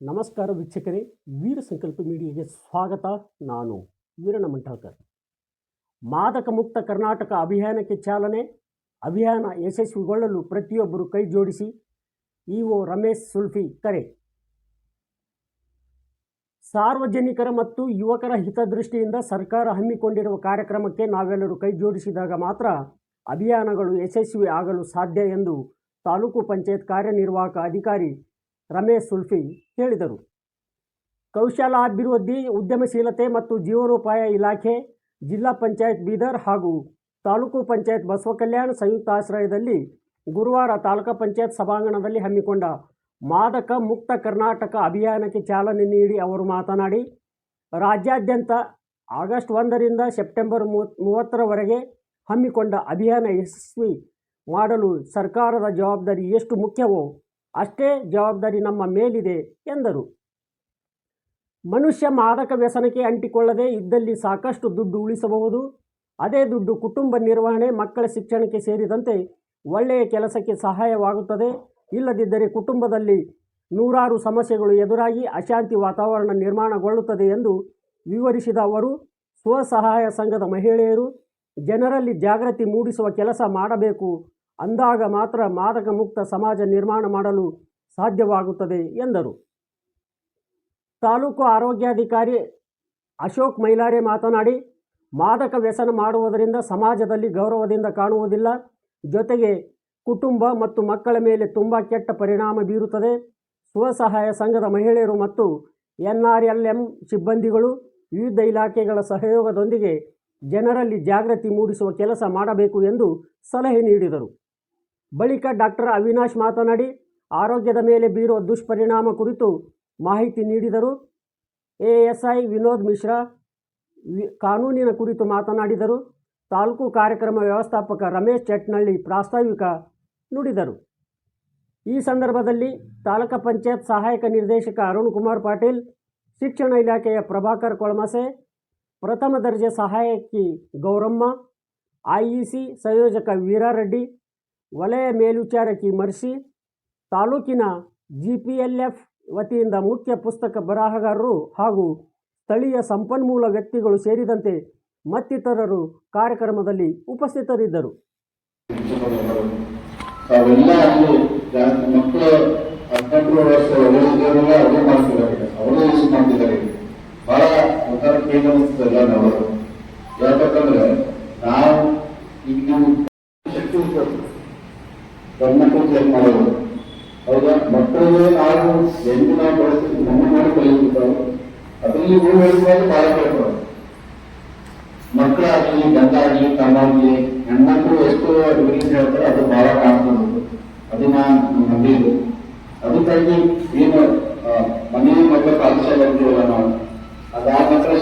ನಮಸ್ಕಾರ ವೀಕ್ಷಕರೇ, ವೀರ ಸಂಕಲ್ಪ ಮೀಡಿಯಾಗೆ ಸ್ವಾಗತ. ನಾನು ವೀರಣ್ಣ ಮಂಟಾಳ್ಕರ್ ಮಾದಕ ಮುಕ್ತ ಕರ್ನಾಟಕ ಅಭಿಯಾನಕ್ಕೆ ಚಾಲನೆ, ಅಭಿಯಾನ ಯಶಸ್ವಿಗೊಳ್ಳಲು ಪ್ರತಿಯೊಬ್ಬರು ಕೈ ಜೋಡಿಸಿ, ಇಒ ರಮೇಶ್ ಸುಲ್ಫಿ ಕರೆ. ಸಾರ್ವಜನಿಕರ ಮತ್ತು ಯುವಕರ ಹಿತದೃಷ್ಟಿಯಿಂದ ಸರ್ಕಾರ ಹಮ್ಮಿಕೊಂಡಿರುವ ಕಾರ್ಯಕ್ರಮಕ್ಕೆ ನಾವೆಲ್ಲರೂ ಕೈ ಜೋಡಿಸಿದಾಗ ಮಾತ್ರ ಅಭಿಯಾನಗಳು ಯಶಸ್ವಿ ಆಗಲು ಸಾಧ್ಯ ಎಂದು ತಾಲೂಕು ಪಂಚಾಯತ್ ಕಾರ್ಯನಿರ್ವಾಹಕ ಅಧಿಕಾರಿ ರಮೇಶ್ ಸುಲ್ಫಿ ಹೇಳಿದರು. ಕೌಶಲಾಭಿವೃದ್ಧಿ, ಉದ್ಯಮಶೀಲತೆ ಮತ್ತು ಜೀವನೋಪಾಯ ಇಲಾಖೆ, ಜಿಲ್ಲಾ ಪಂಚಾಯತ್ ಬೀದರ್ ಹಾಗೂ ತಾಲೂಕು ಪಂಚಾಯತ್ ಬಸವ ಕಲ್ಯಾಣ ಸಂಯುಕ್ತ ಆಶ್ರಯದಲ್ಲಿ ಗುರುವಾರ ತಾಲೂಕು ಪಂಚಾಯತ್ ಸಭಾಂಗಣದಲ್ಲಿ ಹಮ್ಮಿಕೊಂಡ ಮಾದಕ ಮುಕ್ತ ಕರ್ನಾಟಕ ಅಭಿಯಾನಕ್ಕೆ ಚಾಲನೆ ನೀಡಿ ಅವರು ಮಾತನಾಡಿ, ರಾಜ್ಯಾದ್ಯಂತ ಆಗಸ್ಟ್ ಒಂದರಿಂದ ಸೆಪ್ಟೆಂಬರ್ ಮೂವತ್, ಮೂವತ್ತರವರೆಗೆ ಹಮ್ಮಿಕೊಂಡ ಅಭಿಯಾನ ಯಶಸ್ವಿ ಮಾಡಲು ಸರ್ಕಾರದ ಜವಾಬ್ದಾರಿ ಎಷ್ಟು ಮುಖ್ಯವೋ ಅಷ್ಟೇ ಜವಾಬ್ದಾರಿ ನಮ್ಮ ಮೇಲಿದೆ, ಎಂದರು. ಮನುಷ್ಯ ಮಾದಕ ವ್ಯಸನಕ್ಕೆ ಅಂಟಿಕೊಳ್ಳದೆ ಇದ್ದಲ್ಲಿ ಸಾಕಷ್ಟು ದುಡ್ಡು ಉಳಿಸಬಹುದು. ಅದೇ ದುಡ್ಡು ಕುಟುಂಬ ನಿರ್ವಹಣೆ, ಮಕ್ಕಳ ಶಿಕ್ಷಣಕ್ಕೆ ಸೇರಿದಂತೆ ಒಳ್ಳೆಯ ಕೆಲಸಕ್ಕೆ ಸಹಾಯವಾಗುತ್ತದೆ. ಇಲ್ಲದಿದ್ದರೆ ಕುಟುಂಬದಲ್ಲಿ ನೂರಾರು ಸಮಸ್ಯೆಗಳು ಎದುರಾಗಿ ಅಶಾಂತಿ ವಾತಾವರಣ ನಿರ್ಮಾಣಗೊಳ್ಳುತ್ತದೆ ಎಂದು ವಿವರಿಸಿದ ಅವರು, ಸ್ವಸಹಾಯ ಸಂಘದ ಮಹಿಳೆಯರು ಜನರಲ್ಲಿ ಜಾಗೃತಿ ಮೂಡಿಸುವ ಕೆಲಸ ಮಾಡಬೇಕು. ಅಂದಾಗ ಮಾತ್ರ ಮಾದಕ ಮುಕ್ತ ಸಮಾಜ ನಿರ್ಮಾಣ ಮಾಡಲು ಸಾಧ್ಯವಾಗುತ್ತದೆ, ಎಂದರು. ತಾಲೂಕು ಆರೋಗ್ಯಾಧಿಕಾರಿ ಅಶೋಕ್ ಮೈಲಾರೆ ಮಾತನಾಡಿ, ಮಾದಕ ವ್ಯಸನ ಮಾಡುವುದರಿಂದ ಸಮಾಜದಲ್ಲಿ ಗೌರವದಿಂದ ಕಾಣುವುದಿಲ್ಲ. ಜೊತೆಗೆ ಕುಟುಂಬ ಮತ್ತು ಮಕ್ಕಳ ಮೇಲೆ ತುಂಬ ಕೆಟ್ಟ ಪರಿಣಾಮ ಬೀರುತ್ತದೆ. ಸ್ವಸಹಾಯ ಸಂಘದ ಮಹಿಳೆಯರು ಮತ್ತು ಎನ್ ಆರ್ ಎಲ್ ಎಂ ಸಿಬ್ಬಂದಿಗಳು ವಿವಿಧ ಇಲಾಖೆಗಳ ಸಹಯೋಗದೊಂದಿಗೆ ಜನರಲ್ಲಿ ಜಾಗೃತಿ ಮೂಡಿಸುವ ಕೆಲಸ ಮಾಡಬೇಕು ಎಂದು ಸಲಹೆ ನೀಡಿದರು. ಬಳಿಕ ಡಾಕ್ಟರ್ ಅವಿನಾಶ್ ಮಾತನಾಡಿ, ಆರೋಗ್ಯದ ಮೇಲೆ ಬೀರುವ ದುಷ್ಪರಿಣಾಮ ಕುರಿತು ಮಾಹಿತಿ ನೀಡಿದರು. A S I Vinod Mishra ಕಾನೂನಿನ ಕುರಿತು ಮಾತನಾಡಿದರು. ತಾಲೂಕು ಕಾರ್ಯಕ್ರಮ ವ್ಯವಸ್ಥಾಪಕ ರಮೇಶ್ ಚಟ್ನಳ್ಳಿ ಪ್ರಾಸ್ತಾವಿಕ ನುಡಿದರು. ಈ ಸಂದರ್ಭದಲ್ಲಿ ತಾಲೂಕು ಪಂಚಾಯತ್ ಸಹಾಯಕ ನಿರ್ದೇಶಕ ಅರುಣ್ ಕುಮಾರ್ ಪಾಟೀಲ್, ಶಿಕ್ಷಣ ಇಲಾಖೆಯ ಪ್ರಭಾಕರ್ ಕೊಳಮಸೆ, ಪ್ರಥಮ ದರ್ಜೆ ಸಹಾಯಕಿ ಗೌರಮ್ಮ, ಐಇಸಿ ಸಂಯೋಜಕ ವೀರಾರೆಡ್ಡಿ ವಲಯ ಮೇಲ್ವಿಚಾರಕಿ ಮರ್ಸಿ ತಾಲೂಕಿನ ಜಿ ಪಿ ಎಲ್ ಎಫ್ ವತಿಯಿಂದ ಮುಖ್ಯ ಪುಸ್ತಕ ಬರಹಗಾರರು ಹಾಗೂ ಸ್ಥಳೀಯ ಸಂಪನ್ಮೂಲ ವ್ಯಕ್ತಿಗಳು ಸೇರಿದಂತೆ ಮತ್ತಿತರರು ಕಾರ್ಯಕ್ರಮದಲ್ಲಿ ಉಪಸ್ಥಿತರಿದ್ದರು. ಯಾಕಂದ್ರೆ ನಾವು ಈಗ ಗಮನಕ್ಕೆ ಚೆಕ್ ಮಾಡೋದು ಹೌದಾ? ಮಕ್ಕಳಿಗೆ ನಾವು ಎಂದು ನಾವು ಪರಿಸ್ಥಿತಿ ನಮ್ಮ ಮಾಡಿ ಕಲಿಯುತ್ತಾವೆ ಅದರಲ್ಲಿ ಊರು ಬೆಳೆಸುವಾಗ ಬಹಳ ಕೇಳ್ಬೋದು ಮಕ್ಕಳಾಗಲಿ, ಗಂಡಾಗಲಿ, ತಮ್ಮಾಗಲಿ, ಹೆಣ್ಮಕ್ಳು ಎಷ್ಟು ಇಂಗ್ಲೀಷ್ ಹೇಳ್ತಾರೆ ಅದು ಬಹಳ ಕಾಣ್ತದೆ ಅದು ನಾನು ನಂಬಿದ್ದು. ಅದಕ್ಕಾಗಿ ಏನು ಮನೆಯ ಮನೆ ಮಕ್ಕಳ ಪಾಠಶಾಲೆ ಅಂತೀವಲ್ಲ ನಾವು ಅದಾದ ನಂತರ